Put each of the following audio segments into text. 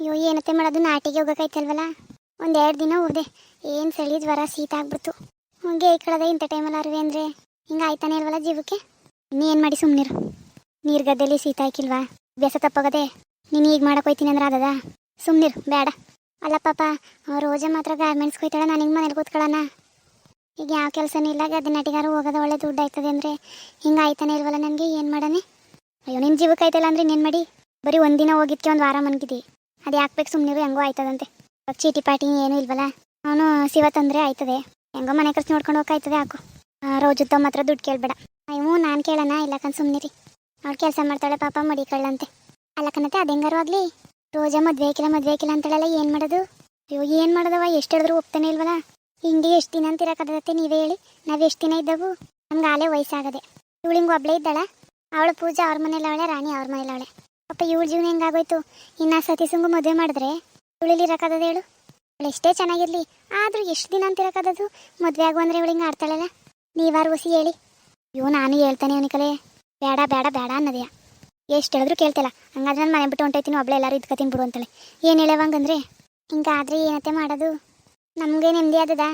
ಅಯ್ಯೋ, ಏನತ್ತೆ ಮಾಡೋದು ನಾಟಿಗೆ ಹೋಗೋಕೈತಲ್ವಲ್ಲ ಒಂದೆರಡು ದಿನ ಹೋದೆ ಏನು ಚಳಿ ಜ್ವರ, ಶೀತ ಆಗ್ಬಿಡ್ತು. ಹಂಗೆ ಈ ಕಳದ ಇಂಥ ಟೈಮಲ್ಲಿ ಅರಿವೆ ಅಂದರೆ ಹಿಂಗೆ ಆಯ್ತಾನೆ ಇಲ್ವಲ್ಲ ಜೀವಕ್ಕೆ? ಇನ್ನೇನು ಏನು ಮಾಡಿ ಸುಮ್ಮನಿರು ನೀರು ಗದ್ದೆಲಿ ಶೀತ ಹಾಕಿಲ್ವಾ? ಬೇಸ ತಪ್ಪಾಗದೆ? ನೀನು ಈಗ ಮಾಡಕ್ಕೆ ಹೋಯ್ತೀನಿ ಅಂದ್ರೆ ಅದದ ಸುಮ್ಮನಿರು ಬೇಡ ಅಲ್ಲ ಪಾಪ ರೋಜ ಮಾತ್ರ ಗಾರ್ಮೆಂಟ್ಸ್ ಕೊಯ್ತಾಳ, ನಾನು ಹಿಂಗೆ ಮನೇಲಿ ಕೂತ್ಕೊಳ್ಳೋಣ ಈಗ ಯಾವ ಕೆಲಸನೂ ಇಲ್ಲ, ಗದ್ದೆ ನಾಟಿಗಾರು ಹೋಗೋದು ಒಳ್ಳೆ ದುಡ್ಡು ಆಯ್ತದೆ ಅಂದರೆ ಹಿಂಗೆ ಆಯ್ತಾನೆ ಇಲ್ವಲ್ಲ ನನಗೆ? ಏನು ಮಾಡನೆ ಅಯ್ಯೋ ನಿನ್ನ ಜೀವಕ್ಕೆ ಆಯ್ತಲ್ಲ ಅಂದ್ರೆ ಇನ್ನೇನು ಮಾಡಿ? ಬರೀ ಒಂದಿನ ಹೋಗಿದ್ಕೆ ಒಂದು ವಾರ ಮನ್ಗಿದ್ದಿ ಅದು ಹಾಕ್ಬೇಕು ಸುಮ್ಮನಿರು ಹೆಂಗೋ ಆಯ್ತದಂತೆ. ಚೀಟಿ ಪಾಟಿ ಏನೂ ಇಲ್ವಲ್ಲ? ಅವನು ಶಿವ ತಂದರೆ ಆಯ್ತದೆ. ಹೆಂಗೋ ಮನೆ ಖರ್ಚು ನೋಡ್ಕೊಂಡು ಹೋಗಾಯ್ತದೆ ಹಾಕು. ತಮ್ಮ ಮಾತ್ರ ದುಡ್ಡು ಕೇಳಬೇಡ. ಅಯ್ಯೋ, ನಾನು ಕೇಳೋಣ ಇಲ್ಲಕನ ಸುಮ್ಮನೆ ರೀ ಅವ್ಳು ಕೆಲಸ ಮಾಡ್ತಾಳೆ, ಪಾಪ ಮಡಿ ಕಳ್ಳಂತೆ. ಅಲ್ಲಕನತ್ತೆ ಅದು ಹೆಂಗಾರು ಆಗಲಿ? ರೋಜಾ ಮದುವೆ ಹಾಕಿಲ್ಲ ಮದುವೆ ಹಾಕಿಲ್ಲ ಅಂತೇಳಲ್ಲ, ಏನು ಮಾಡೋದು? ಅಯ್ಯೋ, ಏನು ಮಾಡೋದವ ಎಷ್ಟು ಹೇಳಿದ್ರು ಒಪ್ತಾನೆ ಇಲ್ವಲ್ಲ? ಹಿಂಗೆ ಎಷ್ಟು ದಿನ ಅಂತ ಇರೋಕ್ಕಾಗತ್ತೆ ನೀವೇ ಹೇಳಿ. ನಾವು ಎಷ್ಟು ದಿನ ಇದ್ದವು? ನಮ್ಗೆ ಆಲೇ ವಯಸ್ಸಾಗದೆ. ಇವಳು ಹಿಂಗೆ ಒಬ್ಳೇ ಇದ್ದಾಳ. ಅವಳು ಪೂಜಾ ಅವ್ರ ಮನೇಲಿ ಅವಳೆ ರಾಣಿ ಅವ್ರ ಮನೇಲಿ ಅವಳೆ ಪಾಪ ಇವಳ ಜೀವನ ಹೆಂಗಾಗೋಯ್ತು? ಇನ್ನು ಸುಂಗು ಮದುವೆ ಮಾಡಿದ್ರೆ ಇವಳಿಲ್ಲಿ ಇರೋಕ್ಕಾಗದ ಹೇಳು. ಅವಳು ಎಷ್ಟೇ ಚೆನ್ನಾಗಿರ್ಲಿ, ಆದ್ರೂ ಎಷ್ಟು ದಿನ ಅಂತ ಇರಕದದು ಮದುವೆ ಆಗು ಅಂದ್ರೆ ಇವಳು ಹಿಂಗೆ ಆಡ್ತಾಳಲ್ಲ? ನೀವಾರು ಉಸಿ ಹೇಳಿ. ಅಯ್ಯೋ, ನಾನು ಹೇಳ್ತಾನೆ ಅವನಿಕಲೆ ಬೇಡ ಬೇಡ ಬೇಡ ಅನ್ನೋದೆಯಾ ಎಷ್ಟು ಹೇಳಿದ್ರು ಕೇಳ್ತಿಲ್ಲ. ಹಂಗಾದ್ರೆ ನಾನು ಮನೆ ಬಿಟ್ಟು ಹೊಂಟೈತೀನಿ ಒಬ್ಳೆ ಎಲ್ಲರೂ ಇದ್ಕೊತೀನಿ ಬಿಡು ಅಂತಳೆ. ಏನು ಹೇಳವಂಗಂದ್ರೆ ಹಿಂಗಾದ್ರೆ? ಏನತ್ತೆ ಮಾಡೋದು? ನಮಗೆ ನೆಮ್ಮದಿ ಆದದ?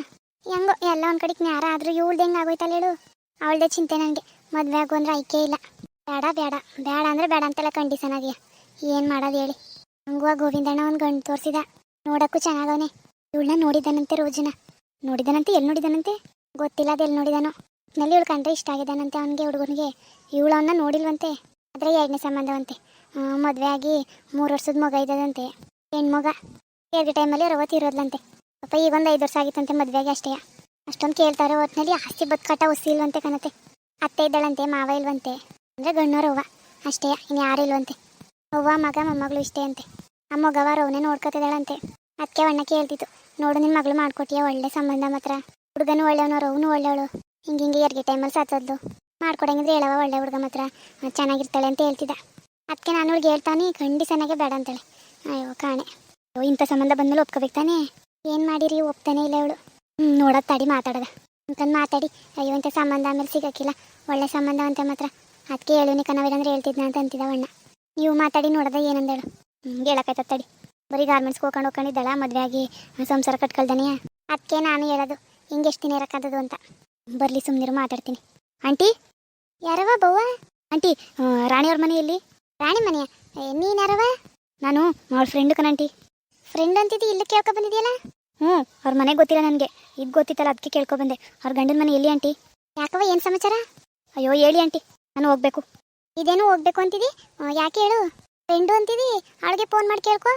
ಹೆಂಗೋ, ಎಲ್ಲ ಒಂದು ಕಡೆಗೆ ನ್ಯಾರ ಆದ್ರೂ ಇವಳ್ದು ಹೆಂಗೆ ಆಗೋಯ್ತಲ್ಲ ಹೇಳು. ಅವಳದೇ ಚಿಂತೆ ನನಗೆ ಮದುವೆ ಆಗು ಅಂದ್ರೆ ಆಯ್ಕೆ ಇಲ್ಲ. ಬೇಡ ಬೇಡ. ಬೇಡ ಅಂದ್ರೆ ಬೇಡ ಅಂತೆಲ್ಲ ಕಂಡೀಷನ್ ಅದೆಯಾ ಏನು ಮಾಡೋದು ಹೇಳಿ. ಹಂಗುವ ಗೋವಿಂದಣ್ಣ ಒಂದು ಗಂಡು ತೋರಿಸಿದ. ನೋಡಕ್ಕೂ ಚೆನ್ನಾಗವನೆ. ಇವಳನ್ನ ನೋಡಿದನಂತೆ ರೋಜಿನ. ನೋಡಿದಾನಂತೆ ಎಲ್ಲಿ ನೋಡಿದಾನಂತೆ? ಗೊತ್ತಿಲ್ಲ ಅದು ಎಲ್ಲಿ ನೋಡಿದಾನೋ. ನಲ್ಲಿ ಇವಳು ಕಂಡ್ರೆ ಇಷ್ಟ ಆಗಿದ್ದಾನಂತೆ ಅವನಿಗೆ, ಹುಡುಗನಿಗೆ. ಇವಳು ಅವನ್ನ ನೋಡಿಲ್ವಂತೆ. ಆದರೆ ಎರಡನೇ ಸಂಬಂಧವಂತೆ. ಮದುವೆ ಆಗಿ ಮೂರು ವರ್ಷದ ಮಗ ಇದ್ದದಂತೆ. ಹೆಣ್ಮಗ ಎರಡು ಟೈಮಲ್ಲಿ ಅರವತ್ತು ಇರೋದ್ಲಂತೆ. ಪಾಪ ಈಗ ಒಂದು ಐದು ವರ್ಷ ಆಗಿತ್ತಂತೆ ಮದುವೆಗೆ ಅಷ್ಟೇ. ಅಷ್ಟೊಂದು ಕೇಳ್ತಾರೆ ಹೊತ್ತಿನಲ್ಲಿ ಆಸ್ತಿ ಉಸಿ ಇಲ್ವಂತೆ ಕಣತೆ. ಅತ್ತೆ ಇದ್ದಾಳಂತೆ, ಮಾವ ಇಲ್ವಂತೆ. ಅಂದರೆ ಗಣ್ಣವ್ರ ಅವ್ವ. ಅಷ್ಟೇ ಇನ್ನು ಯಾರು ಇಲ್ವಂತೆ. ಅವ್ವ, ಮಗ, ಮೊಮ್ಮಗಳು ಇಷ್ಟೇ ಅಂತೆ. ಅಮ್ಮ ಮಗವ ರವನೇ ನೋಡ್ಕೊತಿದ್ದಾಳಂತೆ. ಅದಕ್ಕೆ ಅಣ್ಣ ಕೇಳ್ತಿತ್ತು, ನೋಡು ನಿನ್ನ ಮಗಳು ಮಾಡ್ಕೊಟ್ಟಿಯ ಒಳ್ಳೆ ಸಂಬಂಧ ಮಾತ್ರ. ಹುಡುಗನೂ ಒಳ್ಳೆಯವನು ರವನು ಒಳ್ಳೆಯವಳು ಹಿಂಗೆ ಹಿಂಗೆ ಎರಡು ಟೈಮಲ್ಲಿ ಸತ್ತದ್ದು ಮಾಡ್ಕೊಡಂಗಿದ್ರೆ ಹೇಳವ ಒಳ್ಳೆ ಹುಡುಗ ಮಾತ್ರ. ಚೆನ್ನಾಗಿರ್ತಾಳೆ ಅಂತ ಹೇಳ್ತಿದ್ದ. ಅದಕ್ಕೆ ನಾನು ಅವ್ಳಿಗೆ ಹೇಳ್ತಾನೆ ಖಂಡಿಸನಾಗೆ ಬೇಡ ಅಂತಾಳೆ. ಅಯ್ಯೋ, ಕಾಣೆ. ಅಯ್ಯೋ, ಇಂಥ ಸಂಬಂಧ ಬಂದಮೇಲೆ ಒಪ್ಕೋಬೇಕು ತಾನೇ? ಏನು ಮಾಡಿರಿ? ಒಪ್ತಾನೆ ಇಲ್ಲ ಅವಳು. ಹ್ಞೂ ನೋಡೋದು ತಡಿ ಮಾತಾಡದ. ಅಂತಂದು ಮಾತಾಡಿ, ಅಯ್ಯೋ, ಇಂಥ ಸಂಬಂಧ ಆಮೇಲೆ ಸಿಗಕ್ಕಿಲ್ಲ. ಒಳ್ಳೆ ಸಂಬಂಧ ಅಂತ ಮಾತ್ರ. ಅದಕ್ಕೆ ಹೇಳು ಕನವಿರಂದ್ರೆ ಹೇಳ್ತಿದ್ನ ಅಂತ ಅಂತಿದ್ದಾವಣ್ಣ ನೀವು ಮಾತಾಡಿ ನೋಡದ ಏನಂದೇಳು. ಹ್ಞೂ ಹೇಳಕ್ಕಾಯ್ತದ ತಡಿ. ಬರೀ ಗಾರ್ಮೆಂಟ್ಸ್ಗೆ ಹೋಗ್ಕೊಂಡು ಹೋಗ್ಕೊಂಡಿದ್ದಾಳ ಮದುವೆ ಆಗಿ ಸಂಸಾರ ಕಟ್ಕೊಳ್ದಾನೆ ಅದಕ್ಕೆ ನಾನು ಹೇಳೋದು, ಹಿಂಗೆ ಎಷ್ಟು ದಿನ ಇರೋಕ್ಕಾದದು ಅಂತ. ಬರಲಿ ಸುಮ್ಮನಿರು ಮಾತಾಡ್ತೀನಿ. ಆಂಟಿ? ಯಾರವ ಬವ್ವ? ಆಂಟಿ ರಾಣಿಯವ್ರ ಮನೆಯಲ್ಲಿ ರಾಣಿ ಮನೆಯ? ನೀನು ಯಾರವ ನಾನು ಅವ್ರ ಫ್ರೆಂಡ್ ಕಣಂಟಿ. ಫ್ರೆಂಡ್ ಅಂತಿದ್ದು, ಇಲ್ಲಿ ಕೇಳ್ಕೊ ಬಂದಿದೆಯಲ್ಲ? ಹ್ಞೂ ಅವ್ರ ಮನೆಗೆ ಗೊತ್ತಿಲ್ಲ ನನಗೆ. ಇದು ಗೊತ್ತಿತ್ತಲ್ಲ, ಅದಕ್ಕೆ ಕೇಳ್ಕೊ ಬಂದೆ. ಅವ್ರ ಗಂಡನ ಮನೆ ಎಲ್ಲಿ ಆಂಟಿ? ಯಾಕವ ಏನು ಸಮಾಚಾರ? ಅಯ್ಯೋ, ಹೇಳಿ ಆಂಟಿ. ನಾನು ಹೋಗ್ಬೇಕು. ಇದೇನು ಹೋಗ್ಬೇಕು ಅಂತಿದಿ? ಯಾಕೆ ಹೇಳು? ಫ್ರೆಂಡು ಅಂತಿದಿ? ಅವಳಿಗೆ ಫೋನ್ ಮಾಡಿ ಕೇಳ್ಕೊ.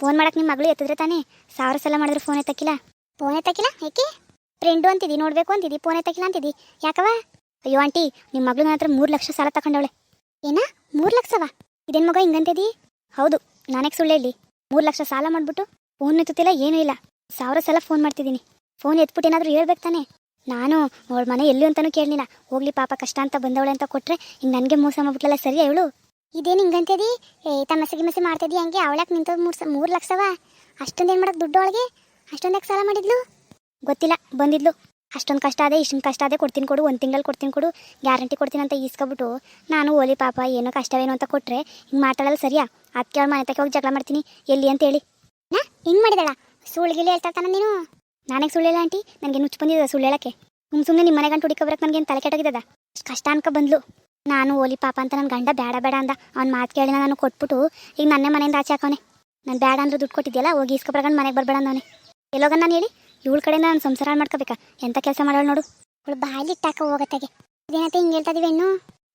ಫೋನ್ ಮಾಡಕ್ಕೆ ನಿಮ್ಮ ಮಗಳು ಎತ್ತಿದ್ರೆ ತಾನೇ? ಸಾವಿರ ಸಲ ಮಾಡಿದ್ರೆ ಫೋನ್ ಎತ್ತಕ್ಕಿಲ್ಲ. ಫೋನ್ ಎತ್ತಕ್ಕಿಲ್ಲ? ಏಕೆ? ಫ್ರೆಂಡು ಅಂತಿದಿ, ನೋಡಬೇಕು ಅಂತಿದಿ ಫೋನ್ ಎತ್ತಕ್ಕಿಲ್ಲ ಅಂತಿದಿ. ಯಾಕವ ಅಯ್ಯೋ ಆಂಟಿ ನಿಮ್ಮ ಮಗಳು ನನ್ನ ಹತ್ರ ಮೂರು ಲಕ್ಷ ಸಾಲ ತಗೊಂಡವಳೆ ಏನ? ಮೂರು ಲಕ್ಷವ? ಇದೇನು ಮಗ ಹಿಂಗಂತಿದಿ ಹೌದು ನಾನಕ್ಕೆ ಸುಳ್ಳೆ ಇಲ್ಲಿ ಮೂರು ಲಕ್ಷ ಸಾಲ ಮಾಡಿಬಿಟ್ಟು ಫೋನ್ ಎತ್ತುತ್ತಿಲ್ಲ, ಏನೂ ಇಲ್ಲ. ಸಾವಿರ ಸಲ ಫೋನ್ ಮಾಡ್ತಿದ್ದೀನಿ. ಫೋನ್ ಎತ್ಬಿಟ್ಟು ಏನಾದರೂ ಹೇಳ್ಬೇಕು ತಾನೆ? ನಾನು ಅವಳ ಮನೆ ಎಲ್ಲಿ ಅಂತಾನೂ ಕೇಳಲಿಲ್ಲ ಹೋಗ್ಲಿ ಪಾಪ ಕಷ್ಟ ಅಂತ ಬಂದವಳೆ ಅಂತ ಕೊಟ್ರೆ ಹಿಂಗೆ ನನಗೆ ಮೋಸ ಮಾಡ್ಬಿಟ್ಲಲ್ಲ ಸರಿ ಅವಳು? ಇದೇನು ಹಿಂಗಂತದಿ ಏ ತಮಸೆ ಗಿಮಸೆ ಮಾಡ್ತಿದ್ದಿ ಹಂಗೆ? ಅವಳಕ್ಕೆ ನಿಂತ ಮೂರು ಮೂರು ಲಕ್ಷವ? ಅಷ್ಟೊಂದೇನು ಮಾಡಕ್ಕೆ ದುಡ್ಡು ಅವಳಿಗೆ? ಅಷ್ಟೊಂದಕ್ಕೆ ಸಾಲ ಮಾಡಿದ್ಲು? ಗೊತ್ತಿಲ್ಲ ಬಂದಿದ್ಲು. ಅಷ್ಟೊಂದು ಕಷ್ಟ ಅದೇ ಇಷ್ಟೊಂದು ಕಷ್ಟ ಅದೇ ಕೊಡ್ತೀನಿ ಕೊಡು ಒಂದು ತಿಂಗಳು ಕೊಡ್ತೀನಿ ಕೊಡು ಗ್ಯಾರಂಟಿ ಕೊಡ್ತೀನಿ ಅಂತ ಈಸ್ಕೊಬಿಟ್ಟು ನಾನು ಓಲಿ ಪಾಪ ಏನೋ ಕಷ್ಟವೇನೋ ಅಂತ ಕೊಟ್ಟರೆ ಹಿಂಗೆ ಮಾತಾಡಲ್ಲ ಸರಿಯಾ? ಅದಕ್ಕೆ ಅವ್ಳ ಮನೆ ತಕ್ಕೆ ಹೋಗಿ ಜಗಳ ಮಾಡ್ತೀನಿ ಎಲ್ಲಿ ಅಂತ ಹೇಳಿ. ನಾ ಹಿಂಗೆ ಮಾಡಿದಳ? ಸುಳ್ಗಿಲಿ ಹೇಳ್ತಾ ತಾನ ನೀನು? ನಾನೇ ಸುಳ್ಳಿಲ್ಲ ಆಂಟಿ? ನನಗೆ ನುಚ್ಚು ಬಂದಿದೆ ಸುಳ್ಳು ಹೇಳಕ್ಕೆ ಸುಮ್ ಸುಮ್ಮನೆ ನಿಮ್ಮ ಮನೆಗಂಟು ಗಂಟು ಹುಡುಕಬ್ರಕ್ಕೆ ನನಗೇನು ತಲೆ ಕೆಟ್ಟೋಗಿದ್ದದ ಅಷ್ಟು ಕಷ್ಟ ಅನ್ಕೊ ಬಂದ್ಲು. ನಾನು ಓಲಿ ಪಾಪ ಅಂತ ನನ್ನ ಗಂಡ ಬೇಡ ಬೇಡ ಅಂದ. ಅವ್ನ ಮಾತು ಕೇಳಿ ನಾನು ಕೊಟ್ಬಿಟ್ಟು ಈಗ ನನ್ನೇ ಮನೆಯಿಂದ ಆಚೆ ಹಾಕೋನೆ ನಾನು ಬೇಡ ಅಂದ್ರೆ ದುಡ್ಡು ಕೊಟ್ಟಿದ್ಯಲ್ಲ, ಹೋಗಿ ಇಸ್ಕೊಬ್ರಗಂಡು ಮನೆಗೆ ಬರಬೇಡ ಅಂದವನೆ. ಎಲ್ಲೋಗ ನಾನು ಹೇಳಿ? ಇವಳ ಕಡೆ ನಾನು ಸಂಸಾರ ಮಾಡ್ಕೋಬೇಕಾ? ಎಂಥ ಕೆಲಸ ಮಾಡೋಳು ನೋಡು. ಅವಳು ಬಾಯಲ್ಲಿ ಇಟ್ಟಾಕ ಹೋಗತ್ತಾಗೆ. ಇದೇನತ್ತೆ ಹಿಂಗೆ ಹೇಳ್ತಾ ಇನ್ನು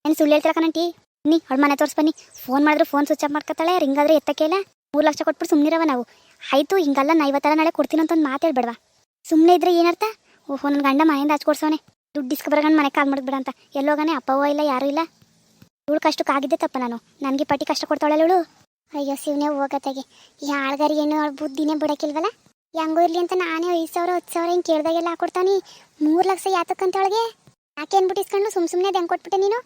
ಏನು ಸುಳ್ಳು ಹೇಳ್ತಿರ ಕಣಂಟಿ ನೀ ಅವಳ ಮನೆ ತೋರಿಸ್ ಬನ್ನಿ. ಫೋನ್ ಮಾಡಿದ್ರು ಫೋನ್ ಸ್ವಿಚ್ ಆಫ್ ಮಾಡ್ಕೊತಾಳೆ, ರಿಂಗ್ ಆದ್ರೆ ಎತ್ತಕ್ಕೆ ಇಲ್ಲ ಮೂರು ಲಕ್ಷ ಕೊಟ್ಬಿಟ್ಟು ಸುಮ್ಮನಿರವ ನಾವು. ಆಯಿತು, ಹಿಂಗಲ್ಲ ನಾ ಇವತ್ತೆಲ್ಲ ನಾಳೆ ಕೊಡ್ತೀನಿ ಅಂತ ಒಂದು ಮಾತು ಹೇಳ್ಬೇಡವಾ? ಸುಮ್ಮನೆ ಇದ್ರೆ ಏನರ್ಥ? ಓಹೋ ನನ್ನ ಗಂಡ ಮನೆಯಿಂದ ಹಚ್ಕೊಡ್ಸೋನೆ ದುಡ್ಡು ಇಸ್ಕೊಬರಗಂಡು ಮನೆ ಕಾಲ್ ಮಾಡಿಬಿಡ ಅಂತ ಎಲ್ಲೋಗಾನೆ ಅಪ್ಪವೋ ಇಲ್ಲ, ಯಾರೂ ಇಲ್ಲ. ಇವಳು ಕಷ್ಟಕ್ಕಾಗಿದ್ದೆ ತಪ್ಪ ನಾನು. ನನಗೆ ಪಟ್ಟಿ ಕಷ್ಟ ಕೊಡ್ತಾಳಲ್ಲ ಇವಳು. ಅಯ್ಯೋ, ಶಿವನೇ, ಹೋಗತ್ತಾಗೆ. ಯಾಳ್ಗಾರಿ ಏನು ಬುದ್ಧಿನೇ ಬಿಡಕ್ಕಿಲ್ವಲ್ಲ ಹೆಂಗೋ ಇರ್ಲಿ ಅಂತ ನಾನೇ ಐದು ಸಾವಿರ ಹತ್ತು ಸಾವಿರ ಹಿಂಗೆ ಕೇಳ್ದಾಗೆಲ್ಲ ಹಾಕ್ಕೊಡ್ತಾನೆ ಮೂರು ಲಕ್ಷ ಯಾತಕ್ಕಂತ ಅವಳಿಗೆ ಯಾಕೆ ಅಂದ್ಬಿಟ್ಟು ಇಸ್ಕೊಂಡು ಸುಮ್ ಸುಮ್ಮನೆ ಅದು ಹೆಂಗೆ ಕೊಟ್ಬಿಟ್ಟೆ ನೀನು?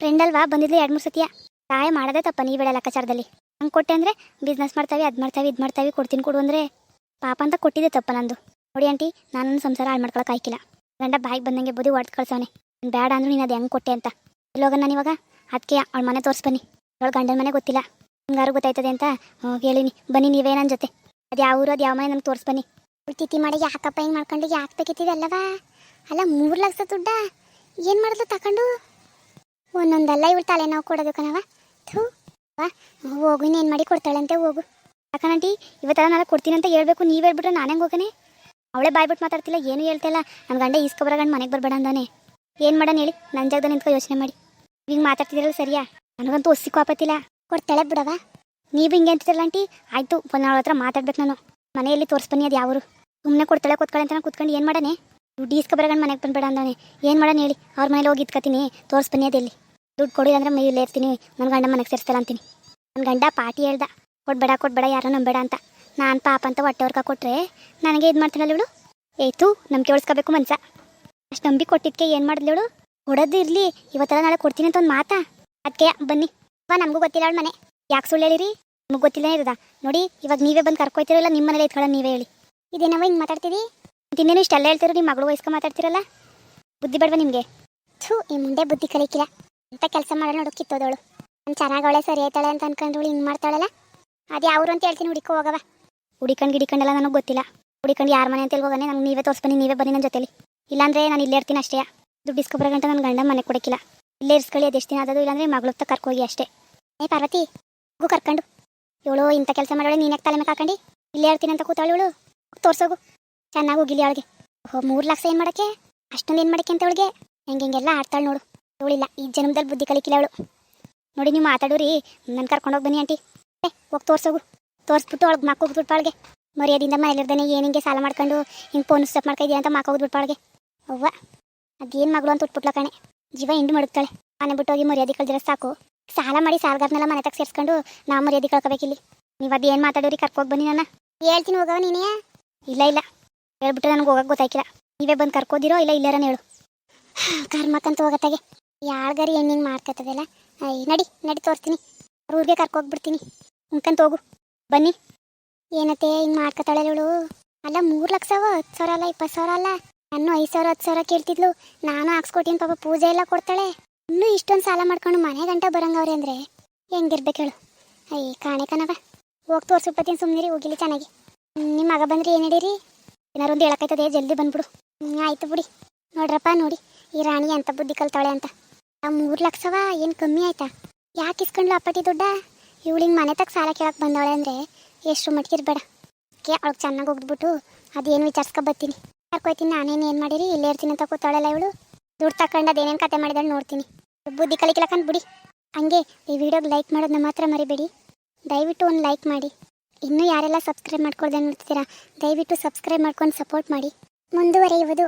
ಫ್ರೆಂಡ್ ಅಲ್ವಾ? ಬಂದಿದ್ಲು ಎರಡು ಮೂರು ಸತಿಯ. ಸಹಾಯ ಮಾಡೋದೇ ತಪ್ಪ ನೀ ಬೇಡ ಲೆಕ್ಕಾಚಾರದಲ್ಲಿ ಹಂಗೆ ಕೊಟ್ಟೆ ಅಂದರೆ ಬಿಸ್ನೆಸ್ ಮಾಡ್ತಾವೆ, ಅದು ಮಾಡ್ತಾವೆ, ಇದು ಮಾಡ್ತಾವೆ, ಕೊಡ್ತೀನಿ ಕೊಡು ಅಂದರೆ. ಪಾಪ ಅಂತ ಕೊಟ್ಟಿದ್ದೆ ತಪ್ಪ ನಂದು. ನೋಡಿ ಆಂಟಿ ನಾನು ಸಂಸಾರ ಹಾಳು ಮಾಡ್ಕೊಳಕ್ಕೆ ಆಯ್ಕಿಲ್ಲ. ಗಂಡ ಬಾಯಿಗೆ ಬಂದಂಗೆ ಬುದ್ಧಿ ಹೊಡೆದು ಕಳ್ಸವನೆ. ಬೇಡ ಅಂದ್ರು ನೀನು ಅದು ಹೆಂಗೆ ಕೊಟ್ಟೆ ಅಂತ. ಇಲ್ಲೋಗ ನಾನು ಇವಾಗ? ಅದಕ್ಕೆ ಅವಳ ಮನೆ ತೋರಿಸ್ಬನ್ನಿ ಅವಳ ಗಂಡನ ಮನೆ ಗೊತ್ತಿಲ್ಲ. ಹಿಂಗಾರು ಗೊತ್ತಾಯ್ತದೆ ಅಂತ ಹೇಳಿನಿ. ಬನ್ನಿ ನೀವೇ ನನ್ನ ಜೊತೆ. ಅದು ಯಾವ ಊರು, ಅದು ಯಾವ ಮನೆ ನಂಗೆ ತೋರಿಸ್ಬನ್ನಿ ತಿಥಿ ಮಾಡಿ ಯಾಕಪ್ಪ ಹಿಂಗೆ ಮಾಡ್ಕೊಂಡು ಯಾಕೆ ಬೇಕಿತ್ತಿದೆಲ್ಲವ ಅಲ್ಲ, ಮೂರು ಲಕ್ಷ ದುಡ್ಡ? ಏನು ಮಾಡಿದ್ಲು ತಕೊಂಡು? ಒಂದೊಂದಲ್ಲ ಇವಳು ತಲೆ ನಾವು ಕೊಡೋದು ಕಣವ ಥೂ ಹೋಗು ಇನ್ನೇನು ಮಾಡಿ ಕೊಡ್ತಾಳಂತೆ, ಹೋಗು. ಯಾಕಂಟಿ ಇವತ್ತೆಲ್ಲ ನಾನು ಕೊಡ್ತೀನಿ ಅಂತ ಹೇಳ್ಬೇಕು, ನೀವು ಹೇಳ್ಬಿಟ್ರೆ ನಾನು ಹೆಂಗೆ ಹೋಗನೆ? ಅವಳೇ ಬಾಯ್ಬಿಟ್ಟು ಮಾತಾಡ್ತಿಲ್ಲ, ಏನು ನಮ್ಮ ಗಂಡ ಈಸ್ಕೊಬರ ಗಂಡ ಮನೆಗೆ ಬರಬೇಡ ಅಂದಾನೆ. ಏನು ಮಾಡೋಣ ಹೇಳಿ? ನನ್ನ ಜಾಗದ ನಿಂತ್ಕೊ, ಯೋಚನೆ ಮಾಡಿ. ಹಿಂಗೆ ಮಾತಾಡ್ತಿದ್ದೀರಲ್ಲ ಸರಿಯಾ? ನನಗಂತೂ ಸಿಕ್ಕೋಪತಿಲ್ಲ ಕೊಟ್ಟು ಕೊಡ್ತಾಳೆ ಬಿಡವ? ನೀವು ಹಿಂಗೆ ಅಂತಿದ್ರಲ್ಲ ಆಂಟಿ? ಆಯಿತು ಅವಳ ಹತ್ರ ಮಾತಾಡ್ಬೇಕು ನಾನು. ಮನೆಯಲ್ಲಿ ತೋರಿಸ್ಬನ್ನಿ ಅದು ಯಾವರು. ಸುಮ್ಮನೆ ಕೊಡ್ತಾಳೆ ಕೂತ್ಕೊಳ್ಳಿ ಅಂತ ಕೂತ್ಕೊಂಡು ಏನು ಮಾಡಾನೆ? ದುಡ್ಡು ಈಸ್ಕೊಬರ ಗಂಡ ಮನೆಗೆ ಬಂದ್ಬೇಡ ಅಂದಾನೆ. ಏನು ಮಾಡೋಣ ಹೇಳಿ? ಅವ್ರ ಮನೇಲಿ ಹೋಗಿ ಇತ್ಕತೀನಿ ತೋರಿಸ್ಬನ್ನಿ ಅದೆಲ್ಲಿ ದುಡ್ಡು ಕೊಡಿ ಅಂದ್ರೆ ಮೈಯಲ್ಲಿ ಇರ್ತೀನಿ. ನನ್ನ ಗಂಡ ಮನೆಗೆ ಸೇರಿಸ್ತಾರ ಅಂತೀನಿ. ನನ್ನ ಗಂಡ ಪಾಟಿ ಹೇಳ್ದ. ಕೊಡ್ಬೇಡ ಕೊಡ್ಬೇಡ, ಯಾರೋ ನಂಬೇಡ ಅಂತ. ನಾನು ಪಾಪ ಅಂತ ಹೊಟ್ಟೆ ಹೊರ್ಕ ಕೊಟ್ರೆ ನನಗೆ ಇದು ಮಾಡ್ತೀನಲ್ಲ ಇವಳು? ಏಯ್ತು ನಂಬಿಕೆ ಉಳಿಸ್ಕೋಬೇಕು ಮನ್ಸ. ಅಷ್ಟು ನಂಬಿ ಕೊಟ್ಟಿದ್ಕೆ ಏನು ಮಾಡಿದ್ಲು ಇವಳು? ಕೊಡೋದು ಇರಲಿ, ಇವತ್ತೆಲ್ಲ ನಾಳೆ ಕೊಡ್ತೀನಿ ಅಂತ ಒಂದು ಮಾತಾ? ಅದಕ್ಕೆ ಬನ್ನಿ. ಅಪ್ಪ ನಮಗೂ ಗೊತ್ತಿಲ್ಲ ಅವಳು ಮನೆ. ಯಾಕೆ ಸುಳ್ಳು ಹೇಳಿರಿ? ನಮಗೆ ಗೊತ್ತಿಲ್ಲ ಇರೋದಾ? ನೋಡಿ, ಇವಾಗ ನೀವೇ ಬಂದು ಕರ್ಕೊಯ್ತಿರಲ್ಲ ನಿಮ್ಮ ಮನೇಲಿ ಇತ್ಕೊಳ್ಳೋ ನೀವೇ ಹೇಳಿ. ಇದೇನವ ಹಿಂಗೆ ಮಾತಾಡ್ತೀರಿ ಇನ್ನೇನು ಇಷ್ಟೆಲ್ಲ ಹೇಳ್ತಿರೋ ನಿಮ್ಮ ಮಗಳು ವಯಸ್ಕ ಮಾತಾಡ್ತಿರಲ್ಲ? ಬುದ್ಧಿ ಬೇಡವಾ ನಿಮಗೆ? ಥೂ, ಈ ಮುಂದೆ ಬುದ್ಧಿ ಕಲಿಕಿಲ್ಲ. ಅಂತ ಕೆಲಸ ಮಾಡೋ ನೋಡು, ಕಿತ್ತೋದವಳು. ನಾನು ಚೆನ್ನಾಗವಳೆ ಸರಿ ಆಯ್ತಾಳೆ ಅಂತ ಅನ್ಕೊಂಡ್ರು ಹಿಂಗೆ ಮಾಡ್ತಾಳಲ್ಲ? ಅದೇ ಯಾವ್ರು ಅಂತ ಹೇಳ್ತೀನಿ, ಹುಡುಕೋ ಹೋಗವ ಹುಡಿಕಂಡು ಗಿಡಿಕಂಡೆಲ್ಲ ನನಗೆ ಗೊತ್ತಿಲ್ಲ. ಹುಡಿಕಂಡು ಯಾರ ಮನೆ ಅಂತ ಹೋಗೋಣ ನಂಗೆ ನೀವೇ ತೋರಿಸ್ಬನ್ನಿ, ನೀವೇ ಬನ್ನಿ ನನ್ನ ಜೊತೆಲಿ. ಇಲ್ಲಾಂದ್ರೆ ನಾನು ಇಲ್ಲೇ ಇರ್ತೀನಿ ಅಷ್ಟೇ. ದುಡ್ಡು ಇಸ್ಕೊಬರೋ ಗಂಟ ನನ್ನ ಗಂಡ ಮನೆ ಕೊಡಕ್ಕಿಲ್ಲ ಇಲ್ಲೇ ಇರ್ಸ್ಕೊಳ್ಳಿ, ಅದು ಎಷ್ಟು ದಿನ ಆದದು ಇಲ್ಲಾಂದ್ರೆ ಮಗಳು ಕರ್ಕೋಗಿ ಅಷ್ಟೇ. ಏ ಪಾರ್ವತಿ, ಹೋಗು ಕರ್ಕೊಂಡು. ಇವಳು ಇಂಥ ಕೆಲಸ ಮಾಡೋಳೆ ನೀನ್ಯಾಕೆ ತಲೆ ಮೇಲೆ ಹಾಕೊಂಡು ಇಲ್ಲೇ ಇರ್ತೀನಿ ಅಂತ ಕೂತಾಳು ಇವಳು. ತೋರ್ಸೋಗು. ಚೆನ್ನಾಗಿ ಹೋಗಿಲಿ ಅವಳಿಗೆ. ಓಹೋ, ಮೂರು ಲಕ್ಷ ಏನು ಮಾಡಕ್ಕೆ? ಅಷ್ಟೊಂದು ಏನು ಮಾಡಕ್ಕೆ ಅಂತ ಅವಳಿಗೆ? ಹೆಂಗೆ ಹಿಂಗೆಲ್ಲ ಆಡ್ತಾಳೆ ನೋಡು. ಇವಳಿಲ್ಲ ಈ ಜನ್ಮದಲ್ಲಿ ಬುದ್ಧಿ ಕಲಿಕಿಲ್ಲ ಅವಳು ನೋಡಿ ನೀವು ಮಾತಾಡೋರಿ ನನ್ನ ಕರ್ಕೊಂಡೋಗಿ ಬನ್ನಿ ಆಂಟಿ. ಏ, ಹೋಗಿ ತೋರ್ಸೋಗು. ತೋರಿಸ್ಬಿಟ್ಟು ಒಳಗೆ ಮಕ್ಕ ಹೋಗ್ಬಿಟ್ಟು ಮರ್ಯಾದಿಂದ ಮನೇಲಿರ್ದಾನೆ ಏನು ಹಿಂಗೆ ಸಾಲ ಮಾಡ್ಕೊಂಡು ಹಿಂಗೆ ಫೋನ್ ಸ್ಟಾಪ್ ಮಾಡ್ಕೊಂಡಿದ್ಯಾ ಅಂತ ಮಕ್ಕ ಬಿಡ್ಪಾಳ್ಗೆ ಅವಳಿಗೆ ಅವ್ವ, ಅದೇನು ಮಗಳು ಅಂತ ಉಟ್ಬಿಟ್ಲ ಕಣೆ. ಜೀವ ಹಿಂಡು ಮಡುಕ್ತಾಳೆ ಮನೆ ಬಿಟ್ಟೋಗಿ ಮರ್ಯಾದೆ ಕಳ್ದಿರ ಸಾಕು. ಸಾಲ ಮಾಡಿ ಸಾಲಗಾರನೆಲ್ಲ ಮನೆ ತಗ ಸೇರಿಸ್ಕೊಂಡು ನಾ ಮರ್ಯಾದೆ ಕಳ್ಕೊಬೇಕಿಲ್ಲಿ. ನೀವು ಅದು ಏನು ಮಾತಾಡೋರಿ ಕರ್ಕೋಗಿ ಬನ್ನಿ ನಾನು ಹೇಳ್ತೀನಿ ಹೋಗವ ನೀನೇ. ಇಲ್ಲ ಇಲ್ಲ. ಹೇಳ್ಬಿಟ್ಟು ನನಗೆ ಹೋಗಕ್ಕೆ ಗೊತ್ತಾಯ್ಕಿಲ್ಲ. ನೀವೇ ಬಂದು ಕರ್ಕೋದಿರೋ ಇಲ್ಲ ಇಲ್ಲಾರನ ಹೇಳು. ಕರ್ಮಕ್ಕಂತ ಹೋಗತ್ತಾಗೆ. ಯಾಳ್ಗಾರಿ ಹೆಣ್ಣಿಂಗೆ ಮಾಡ್ತದಲ್ಲ ಅಯ್ಯ ನಡಿ ನಡಿ ತೋರಿಸ್ತೀನಿ. ಅವ್ರ ಊರಿಗೆ ಕರ್ಕೋಗ್ಬಿಡ್ತೀನಿ ಉಣ್ಕಂತ ಹೋಗು. ಬನ್ನಿ. ಏನತ್ತೆ, ಹಿಂಗೆ ಮಾಡ್ಕೊತಾಳೆ ಇವಳು? ಅಲ್ಲ, ಮೂರು ಲಕ್ಷವ ಹತ್ತು ಸಾವಿರ ಅಲ್ಲ, ಇಪ್ಪತ್ತು ಸಾವಿರ ಅಲ್ಲ. ನಾನು ಐದು ಸಾವಿರ, ಹತ್ತು ಸಾವಿರ ಕೇಳ್ತಿದ್ಲು. ನಾನು ಹಾಕ್ಸ್ಕೊಟ್ಟಿನ ಪಾಪ, ಪೂಜೆ ಎಲ್ಲ ಕೊಡ್ತಾಳೆ. ಇನ್ನೂ ಇಷ್ಟೊಂದು ಸಾಲ ಮಾಡ್ಕೊಂಡು ಮನೆ ಗಂಟ ಬರಂಗವ್ರೆ ಅಂದರೆ ಹೆಂಗಿರ್ಬೇಕು ಹೇಳು. ಅಯ್ಯ ಕಾಣೆ ಕಣವ ಹೋಗಿ ತೋರ್ಸ್ಬಿಡ್ತೀನಿ ರೀ ಹೋಗಿಲಿ ಚೆನ್ನಾಗಿ. ನಿಮ್ಮ ಮಗ ಬಂದ್ರೆ, ಏನು ಹಿಡೀರಿ ಏನಾರು ಒಂದು ಹೇಳಕೈತದೆ ಜಲ್ದಿ ಬಂದ್ಬಿಡು. ಆಯ್ತು ಬಿಡಿ. ನೋಡ್ರಪ್ಪ, ನೋಡಿ. ಈ ರಾಣಿ ಅಂತ ಬುದ್ಧಿ ಕಲ್ತಾಳೆ ಅಂತ. ಆ ಮೂರು ಲಕ್ಷವ, ಏನು ಕಮ್ಮಿ ಆಯ್ತಾ? ಯಾಕೆ ಇಸ್ಕೊಂಡ್ಲು ಅಪ್ಪಟಿ ದುಡ್ಡ? ಇವಳಿಗೆ ಮನೆ ತಕ್ಕ ಸಾಲ ಕೇಳಕ್ಕೆ ಬಂದವಳೆ ಅಂದರೆ ಎಷ್ಟು ಮಟ್ಗಿರ್ಬೇಡ ಕೆ ಅವಳಿಗೆ ಚೆನ್ನಾಗಿ ಹೋಗ್ಬಿಟ್ಟು ಅದೇನು ವಿಚಾರಿಸ್ಕೊಬತ್ತೀನಿ ಕರ್ಕೊಯ್ತೀನಿ ನಾನೇನು ಏನು ಮಾಡಿರಿ? ಇಲ್ಲೇ ಇರ್ತೀನಿ ಅಂತ ಕೂತಾಳೆಲ್ಲ ಇವಳು. ದುಡ್ಡು ತಗೊಂಡು ಅದೇನೇನು ಕತೆ ಮಾಡಿದಾಳೆ ನೋಡ್ತೀನಿ. ಬುದ್ಧಿ ಕಲಿಕಲಕ್ಕಂತ ಬಿಡಿ. ಹಂಗೆ ಈ ವಿಡಿಯೋಗೆ ಲೈಕ್ ಮಾಡೋದನ್ನ ಮಾತ್ರ ಮರಿಬೇಡಿ. ದಯವಿಟ್ಟು ಒಂದು ಲೈಕ್ ಮಾಡಿ. ಇನ್ನೂ ಯಾರೆಲ್ಲ ಸಬ್ಸ್ಕ್ರೈಬ್ ಮಾಡ್ಕೊಳ್ದೆ ನೋಡ್ತೀರಾ, ದಯವಿಟ್ಟು ಸಬ್ಸ್ಕ್ರೈಬ್ ಮಾಡ್ಕೊಂಡು ಸಪೋರ್ಟ್ ಮಾಡಿ. ಮುಂದುವರಿಯುವುದು